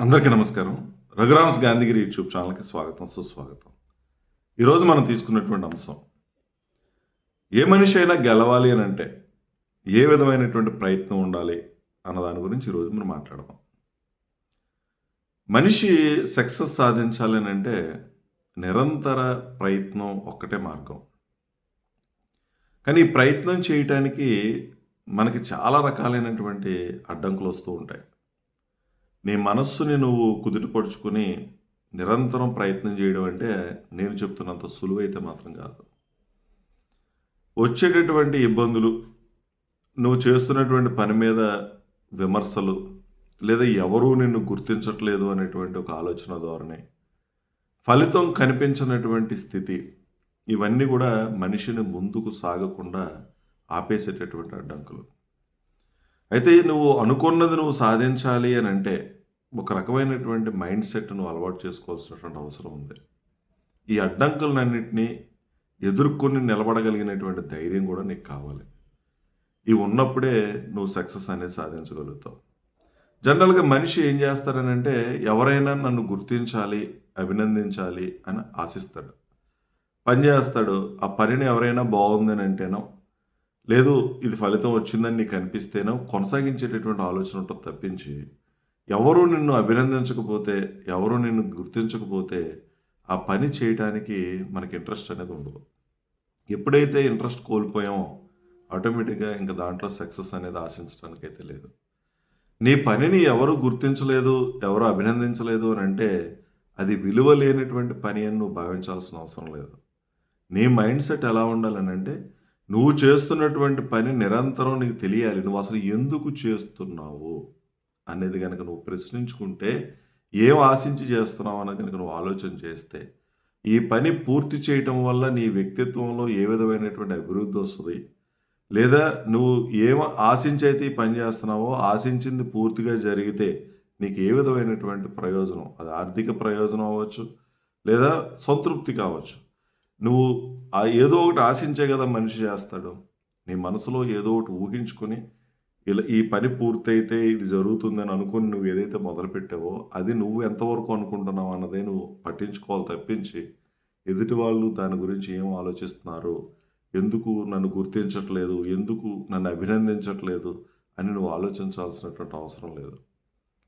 అందరికీ నమస్కారం. రఘురామ్స్ గాంధీగిరి యూట్యూబ్ ఛానల్కి స్వాగతం సుస్వాగతం. ఈరోజు మనం తీసుకున్నటువంటి అంశం ఏ మనిషి అయినా గెలవాలి అని అంటే ఏ విధమైనటువంటి ప్రయత్నం ఉండాలి అన్న దాని గురించి ఈరోజు మనం మాట్లాడదాం. మనిషి సక్సెస్ సాధించాలి అని అంటే నిరంతర ప్రయత్నం ఒక్కటే మార్గం. కానీ ఈ ప్రయత్నం చేయటానికి మనకి చాలా రకాలైనటువంటి అడ్డంకులు వస్తూ ఉంటాయి. నీ మనస్సుని నువ్వు కుదుటపరుచుకుని నిరంతరం ప్రయత్నం చేయడం అంటే నేను చెప్తున్నంత సులువైతే మాత్రం కాదు. వచ్చేటటువంటి ఇబ్బందులు నువ్వు చేస్తున్నటువంటి పని మీద విమర్శలు లేదా ఎవరూ నిన్ను గుర్తించట్లేదు అనేటువంటి ఒక ఆలోచన ధోరణి ఫలితం కనిపించినటువంటి స్థితి ఇవన్నీ కూడా మనిషిని ముందుకు సాగకుండా ఆపేసేటటువంటి అడ్డంకులు. అయితే నువ్వు అనుకున్నది నువ్వు సాధించాలి అని అంటే ఒక రకమైనటువంటి మైండ్ సెట్ను అలవాటు చేసుకోవాల్సినటువంటి అవసరం ఉంది. ఈ అడ్డంకులన్నింటినీ ఎదుర్కొని నిలబడగలిగినటువంటి ధైర్యం కూడా నీకు కావాలి. ఇవి ఉన్నప్పుడే నువ్వు సక్సెస్ అనేది సాధించగలుగుతావు. జనరల్గా మనిషి ఏం చేస్తాడనంటే ఎవరైనా నన్ను గుర్తించాలి అభినందించాలి అని ఆశిస్తాడు. పని చేస్తాడు. ఆ పనిని ఎవరైనా బాగుందని అంటేనో లేదు ఇది ఫలితం వచ్చిందని నీకు అనిపిస్తేనో కొనసాగించేటటువంటి ఆలోచన ఉంటుంది తప్పించి ఎవరు నిన్ను అభినందించకపోతే ఎవరు నిన్ను గుర్తించకపోతే ఆ పని చేయడానికి మనకి ఇంట్రెస్ట్ అనేది ఉండదు. ఎప్పుడైతే ఇంట్రెస్ట్ కోల్పోయామో ఆటోమేటిక్గా ఇంకా దాంట్లో సక్సెస్ అనేది ఆశించడానికి అయితే లేదు. నీ పనిని ఎవరు గుర్తించలేదు ఎవరు అభినందించలేదు అని అంటే అది విలువ లేనటువంటి పని అని నువ్వు భావించాల్సిన అవసరం లేదు. నీ మైండ్ సెట్ ఎలా ఉండాలని అంటే నువ్వు చేస్తున్నటువంటి పని నిరంతరం నీకు తెలియాలి. నువ్వు అసలు ఎందుకు చేస్తున్నావు? అనేది కనుక నువ్వు ప్రశ్నించుకుంటే ఏం ఆశించి చేస్తున్నావు అనేది కనుక నువ్వు ఆలోచన చేస్తే ఈ పని పూర్తి చేయటం వల్ల నీ వ్యక్తిత్వంలో ఏ విధమైనటువంటి అభివృద్ధి వస్తుంది? లేదా నువ్వు ఏం ఆశించి అయితే ఈ పని చేస్తున్నావో ఆశించింది పూర్తిగా జరిగితే నీకు ఏ విధమైనటువంటి ప్రయోజనం? అది ఆర్థిక ప్రయోజనం అవ్వచ్చు లేదా సంతృప్తి కావచ్చు. నువ్వు ఏదో ఒకటి ఆశించే కదా మనిషి చేస్తాడు. నీ మనసులో ఏదో ఒకటి ఊహించుకొని ఇలా ఈ పని పూర్తయితే ఇది జరుగుతుందని అనుకుని నువ్వు ఏదైతే మొదలుపెట్టావో అది నువ్వు ఎంతవరకు అనుకుంటున్నావు అన్నదే నువ్వు పట్టించుకోవాలి తప్పించి ఎదుటి వాళ్ళు దాని గురించి ఏం ఆలోచిస్తున్నారు? ఎందుకు నన్ను గుర్తించట్లేదు? ఎందుకు నన్ను అభినందించట్లేదు? అని నువ్వు ఆలోచించాల్సినటువంటి అవసరం లేదు.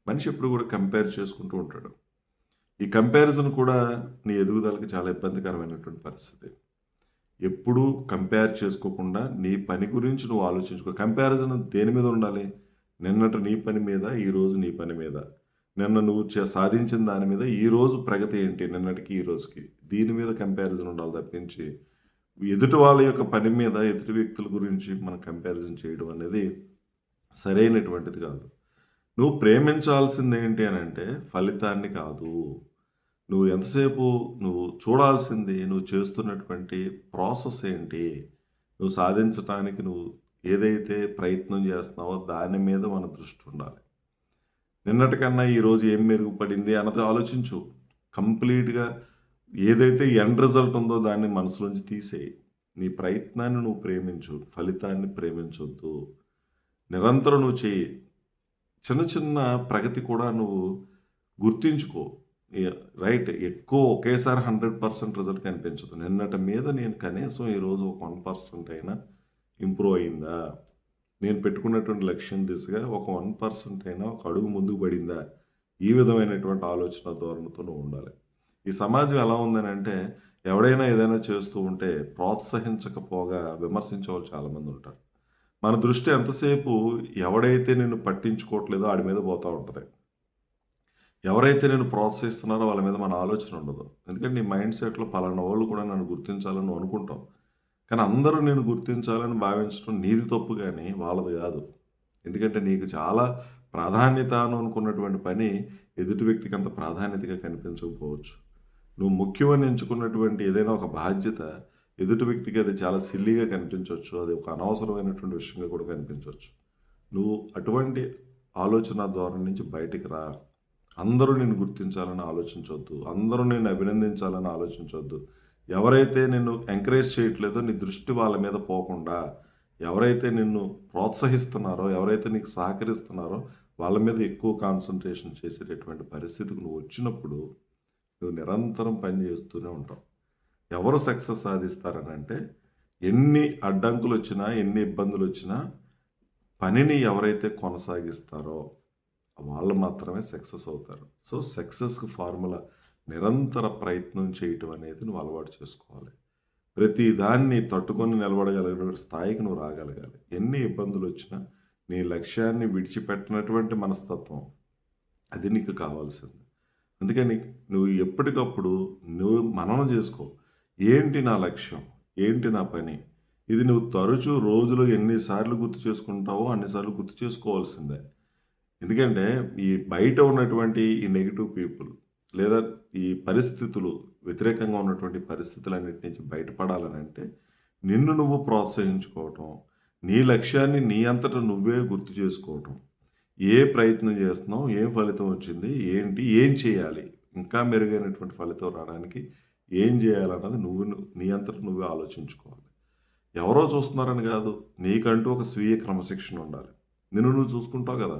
మనిషి ఎప్పుడు కూడా కంపేర్ చేసుకుంటూ ఉంటాడు. ఈ కంపారిజన్ కూడా నీ ఎదుగుదలకి చాలా ఇబ్బందికరమైనటువంటి పరిస్థితి. ఎప్పుడూ కంపేర్ చేసుకోకుండా నీ పని గురించి నువ్వు ఆలోచించుకో. కంపారిజన్ దేని మీద ఉండాలి? నిన్నటి నీ పని మీద ఈరోజు నీ పని మీద. నిన్న నువ్వు సాధించిన దాని మీద ఈ రోజు ప్రగతి ఏంటి? నిన్నటికి ఈ రోజుకి. దీని మీద కంపారిజన్ ఉండాలి తప్పించి ఎదుటి వాళ్ళ యొక్క పని మీద ఎదుటి వ్యక్తుల గురించి మనం కంపారిజన్ చేయడం అనేది సరైనటువంటిది కాదు. నువ్వు ప్రేమించాల్సింది ఏంటి అని అంటే ఫలితాన్ని కాదు. నువ్వు ఎంతసేపు నువ్వు చూడాల్సింది నువ్వు చేస్తున్నటువంటి ప్రాసెస్ ఏంటి? నువ్వు సాధించడానికి నువ్వు ఏదైతే ప్రయత్నం చేస్తున్నావో దాని మీద మన దృష్టి ఉండాలి. నిన్నటికన్నా ఈరోజు ఏం మెరుగుపడింది అన్నది ఆలోచించు. కంప్లీట్గా ఏదైతే ఎండ్ రిజల్ట్ ఉందో దాన్ని మనసులోంచి తీసేయి. నీ ప్రయత్నాన్ని నువ్వు ప్రేమించు ఫలితాన్ని ప్రేమించొద్దు. నిరంతరం నువ్వు చేయి. చిన్న చిన్న ప్రగతి కూడా నువ్వు గుర్తించుకో. రైట్ ఎక్కువ ఒకేసారి హండ్రెడ్ పర్సెంట్ రిజల్ట్ కనిపించదు. నిన్నటి మీద నేను కనీసం ఈరోజు ఒక వన్ పర్సెంట్ అయినా ఇంప్రూవ్ అయిందా? నేను పెట్టుకున్నటువంటి లక్ష్యం దిశగా ఒక వన్ పర్సెంట్ అయినా ఒక అడుగు ముందుకు పడిందా? ఈ విధమైనటువంటి ఆలోచన ధోరణితో ఉండాలి. ఈ సమాజం ఎలా ఉందని అంటే ఎవడైనా ఏదైనా చేస్తూ ఉంటే ప్రోత్సహించకపోగా విమర్శించేవాళ్ళు చాలామంది ఉంటారు. మన దృష్టి ఎంతసేపు ఎవడైతే నిన్ను పట్టించుకోవట్లేదో ఆడి మీద పోతూ ఉంటుంది. ఎవరైతే నేను ప్రోత్సహిస్తున్నారో వాళ్ళ మీద మన ఆలోచన ఉండదు. ఎందుకంటే నీ మైండ్ సెట్లో పలానా వాళ్ళు కూడా నన్ను గుర్తించాలని అనుకుంటాం కానీ అందరూ నేను గుర్తించాలని భావించడం నీది తప్పు కానీ వాళ్ళది కాదు. ఎందుకంటే నీకు చాలా ప్రాధాన్యత అని అనుకున్నటువంటి పని ఎదుటి వ్యక్తికి అంత ప్రాధాన్యతగా కనిపించకపోవచ్చు. నువ్వు ముఖ్యమని ఎంచుకున్నటువంటి ఏదైనా ఒక బాధ్యత ఎదుటి వ్యక్తికి అది చాలా సిల్లీగా కనిపించవచ్చు. అది ఒక అనవసరమైనటువంటి విషయంగా కూడా కనిపించవచ్చు. నువ్వు అటువంటి ఆలోచన ద్వారా నుంచి బయటికి రా. అందరూ నేను గుర్తించాలని ఆలోచించవద్దు అందరూ నేను అభినందించాలని ఆలోచించవద్దు ఎవరైతే నిన్ను ఎంకరేజ్ చేయట్లేదో నీ దృష్టి వాళ్ళ మీద పోకుండా ఎవరైతే నిన్ను ప్రోత్సహిస్తున్నారో ఎవరైతే నీకు సహకరిస్తున్నారో వాళ్ళ మీద ఎక్కువ కాన్సన్ట్రేషన్ చేసేటటువంటి పరిస్థితికి నువ్వు వచ్చినప్పుడు నువ్వు నిరంతరం పని చేస్తూనే ఉంటావు. ఎవరు సక్సెస్ సాధిస్తారని అంటే ఎన్ని అడ్డంకులు వచ్చినా ఎన్ని ఇబ్బందులు వచ్చినా పనిని ఎవరైతే కొనసాగిస్తారో వాళ్ళు మాత్రమే సక్సెస్ అవుతారు. సో సక్సెస్కి ఫార్ములా నిరంతర ప్రయత్నం చేయటం అనేది నువ్వు అలవాటు చేసుకోవాలి. ప్రతి దాన్ని తట్టుకొని నిలబడగలిగిన స్థాయికి నువ్వు రాగలగాలి. ఎన్ని ఇబ్బందులు వచ్చినా నీ లక్ష్యాన్ని విడిచిపెట్టినటువంటి మనస్తత్వం అది నీకు కావాల్సింది. అందుకని నువ్వు ఎప్పటికప్పుడు నువ్వు మననం చేసుకో. ఏంటి నా లక్ష్యం? ఏంటి నా పని? ఇది నువ్వు తరచూ రోజులో ఎన్నిసార్లు గుర్తు చేసుకుంటావో అన్నిసార్లు గుర్తు చేసుకోవాల్సిందే. ఎందుకంటే ఈ బయట ఉన్నటువంటి ఈ నెగిటివ్ పీపుల్ లేదా ఈ పరిస్థితులు వ్యతిరేకంగా ఉన్నటువంటి పరిస్థితులన్నిటి నుంచి బయటపడాలని అంటే నిన్ను నువ్వు ప్రోత్సహించుకోవటం నీ లక్ష్యాన్ని నీ అంతటా నువ్వే గుర్తు చేసుకోవటం. ఏ ప్రయత్నం చేస్తున్నావు ఏం ఫలితం వచ్చింది ఏంటి ఏం చేయాలి ఇంకా మెరుగైనటువంటి ఫలితం రావడానికి ఏం చేయాలన్నది నువ్వు నీ అంతటా నువ్వే ఆలోచించుకోవాలి. ఎవరో చూస్తున్నారని కాదు నీకంటూ ఒక స్వీయ క్రమశిక్షణ ఉండాలి. నిన్ను నువ్వు చూసుకుంటావు కదా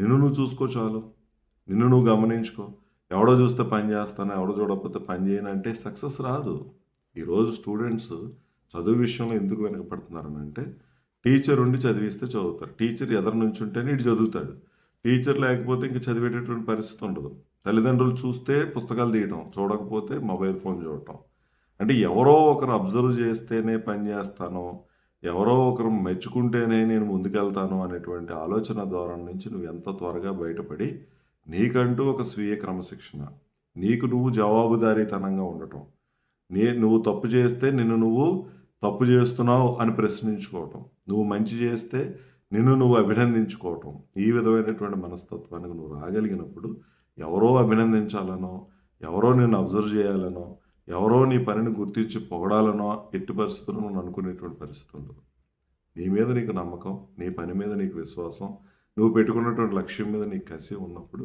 నిన్ను నువ్వు చూసుకో చాలు. నిన్ను నువ్వు గమనించుకో. ఎవడో చూస్తే పని చేస్తాను ఎవడో చూడకపోతే పని చేయను అంటే సక్సెస్ రాదు. ఈరోజు స్టూడెంట్స్ చదువు విషయంలో ఎందుకు వెనకపడుతున్నారనంటే టీచర్ ఉండి చదివిస్తే చదువుతారు. టీచర్ ఎదరు నుంచి ఉంటేనే ఇటు చదువుతాడు. టీచర్ లేకపోతే ఇంక చదివేటటువంటి పరిస్థితి ఉండదు. తల్లిదండ్రులు చూస్తే పుస్తకాలు తీయటం చూడకపోతే మొబైల్ ఫోన్ చూడటం. అంటే ఎవరో ఒకరు అబ్జర్వ్ చేస్తేనే పని చేస్తాను ఎవరో ఒకరు మెచ్చుకుంటేనే నేను ముందుకెళ్తాను అనేటువంటి ఆలోచన ధోరణి నుంచి నువ్వు ఎంత త్వరగా బయటపడి నీకంటూ ఒక స్వీయ క్రమశిక్షణ. నీకు నువ్వు జవాబుదారీతనంగా ఉండటం. నీ నువ్వు తప్పు చేస్తే నిన్ను నువ్వు తప్పు చేస్తున్నావు అని ప్రశ్నించుకోవటం. నువ్వు మంచి చేస్తే నిన్ను నువ్వు అభినందించుకోవటం. ఈ విధమైనటువంటి మనస్తత్వానికి నువ్వు రాగలిగినప్పుడు ఎవరో అభినందించాలనో ఎవరో నిన్ను అబ్జర్వ్ చేయాలనో ఎవరో నీ పనిని గుర్తించి పొగడాలనో ఎట్టి పరిస్థితుల్లో నువ్వు అనుకునేటువంటి పరిస్థితి ఉండదు. నీ మీద నీకు నమ్మకం నీ పని మీద నీకు విశ్వాసం నువ్వు పెట్టుకున్నటువంటి లక్ష్యం మీద నీకు కసి ఉన్నప్పుడు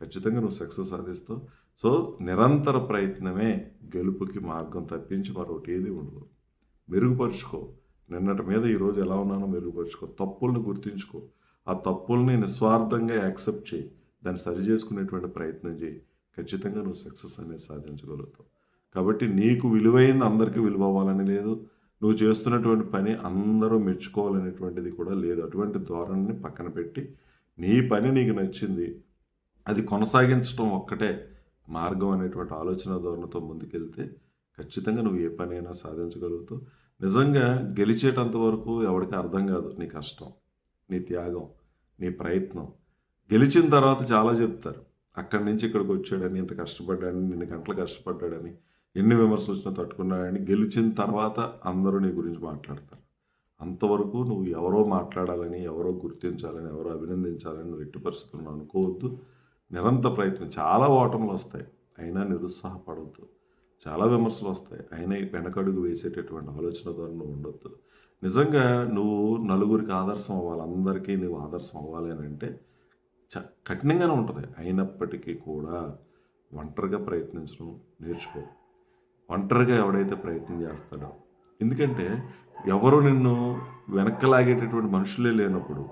ఖచ్చితంగా నువ్వు సక్సెస్ సాధిస్తావు. సో నిరంతర ప్రయత్నమే గెలుపుకి మార్గం తప్పించి మరొకటి ఏది ఉండదు. మెరుగుపరుచుకో. నిన్నటి మీద ఈరోజు ఎలా ఉన్నానో మెరుగుపరుచుకో. తప్పుల్ని గుర్తించుకో. ఆ తప్పుల్ని నిస్వార్థంగా యాక్సెప్ట్ చేయి. దాన్ని సరి చేసుకునేటువంటి ప్రయత్నం చేయి. ఖచ్చితంగా నువ్వు సక్సెస్ అనేది సాధించగలుగుతావు. కాబట్టి నీకు విలువైంది అందరికీ విలువ అవ్వాలని లేదు. నువ్వు చేస్తున్నటువంటి పని అందరూ మెచ్చుకోవాలనేటువంటిది కూడా లేదు. అటువంటి ధోరణిని పక్కన పెట్టి నీ పని నీకు నచ్చింది అది కొనసాగించడం ఒక్కటే మార్గం అనేటువంటి ఆలోచన ధోరణితో ముందుకెళ్తే ఖచ్చితంగా నువ్వు ఏ పనైనా సాధించగలుగుతావు. నిజంగా గెలిచేటంత వరకు ఎవరికి అర్థం కాదు నీ కష్టం నీ త్యాగం నీ ప్రయత్నం. గెలిచిన తర్వాత చాలా చెప్తారు అక్కడి నుంచి ఇక్కడికి వచ్చాడని ఇంత కష్టపడ్డాడని నిన్ను గంటలు కష్టపడ్డాడని. ఎన్ని విమర్శలు వచ్చినా తట్టుకున్నాడని గెలిచిన తర్వాత అందరూ నీ గురించి మాట్లాడతారు. అంతవరకు నువ్వు ఎవరో మాట్లాడాలని ఎవరో గుర్తించాలని ఎవరో అభినందించాలని నువ్వు ఎట్టి పరిస్థితులను అనుకోవద్దు. నిరంతర ప్రయత్నం. చాలా ఓటములు వస్తాయి. అయినా నిరుత్సాహపడవద్దు చాలా విమర్శలు వస్తాయి. అయినా వెనకడుగు వేసేటటువంటి ఆలోచన ద్వారా నువ్వు ఉండొద్దు. నిజంగా నువ్వు నలుగురికి ఆదర్శం అవ్వాలి. అందరికీ నువ్వు ఆదర్శం అవ్వాలి అని అంటే చ కఠినంగానే ఉంటుంది. అయినప్పటికీ కూడా ఒంటరిగా ప్రయత్నించడం నేర్చుకో. ఒంటరిగా ఎవడైతే ప్రయత్నం చేస్తాడో. ఎందుకంటే ఎవరు నిన్ను వెనక్కి లాగేటటువంటి మనుషులే లేనప్పుడు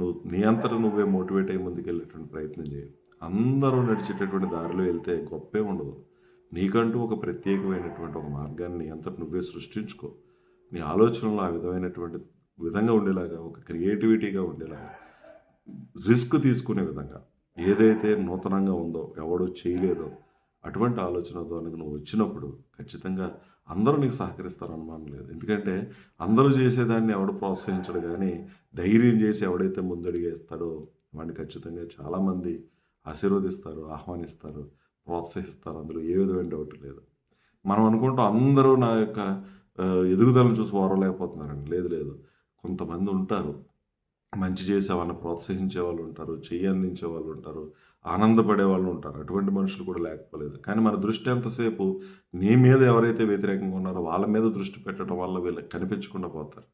నువ్వు నీ అంతటా నువ్వే మోటివేట్ అయ్యి ముందుకెళ్ళేటువంటి ప్రయత్నం చేయి. అందరూ నడిచేటటువంటి దారిలో వెళ్తే గొప్పే ఉండదు. నీకంటూ ఒక ప్రత్యేకమైనటువంటి ఒక మార్గాన్ని నీ అంతట నువ్వే సృష్టించుకో. నీ ఆలోచనలో ఆ విధమైనటువంటి విధంగా ఉండేలాగా ఒక క్రియేటివిటీగా ఉండేలాగా రిస్క్ తీసుకునే విధంగా ఏదైతే నూతనంగా ఉందో ఎవడో చేయలేదో అటువంటి ఆలోచనతో నువ్వు వచ్చినప్పుడు ఖచ్చితంగా అందరూ నీకు సహకరిస్తారు అనుమానం లేదు. ఎందుకంటే అందరూ చేసేదాన్ని ఎవడు ప్రోత్సహించడు కానీ ధైర్యం చేసి ఎవడైతే ముందడిగేస్తాడో వాడిని ఖచ్చితంగా చాలామంది ఆశీర్వదిస్తారు ఆహ్వానిస్తారు ప్రోత్సహిస్తారు. అందులో ఏ విధమైన డౌట్ లేదు. మనం అనుకుంటాం అందరూ నా యొక్క ఎదుగుదలను చూసి ఓరలేకపోతున్నారండి లేదు లేదు. కొంతమంది ఉంటారు. మంచి చేసే వాళ్ళని ప్రోత్సహించే వాళ్ళు ఉంటారు చెయ్యి అందించే వాళ్ళు ఉంటారు. ఆనందపడే వాళ్ళు ఉంటారు. అటువంటి మనుషులు కూడా లేకపోలేదు. కానీ మన దృష్టి ఎంతసేపు నీ మీద ఎవరైతే వ్యతిరేకంగా ఉన్నారో వాళ్ళ మీద దృష్టి పెట్టడం వల్ల వీళ్ళకి కనిపించకుండా పోతారు.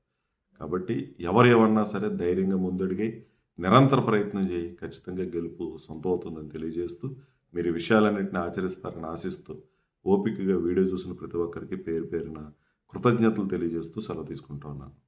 కాబట్టి ఎవరు ఏమన్నా సరే ధైర్యంగా ముందడిగి నిరంతర ప్రయత్నం చేయి. ఖచ్చితంగా గెలుపు సొంతం అవుతుందని తెలియజేస్తూ మీరు విషయాలన్నింటిని ఆచరిస్తారని ఆశిస్తూ ఓపికగా వీడియో చూసిన ప్రతి ఒక్కరికి పేరు పేరున కృతజ్ఞతలు తెలియజేస్తూ సెలవు తీసుకుంటా ఉన్నాను.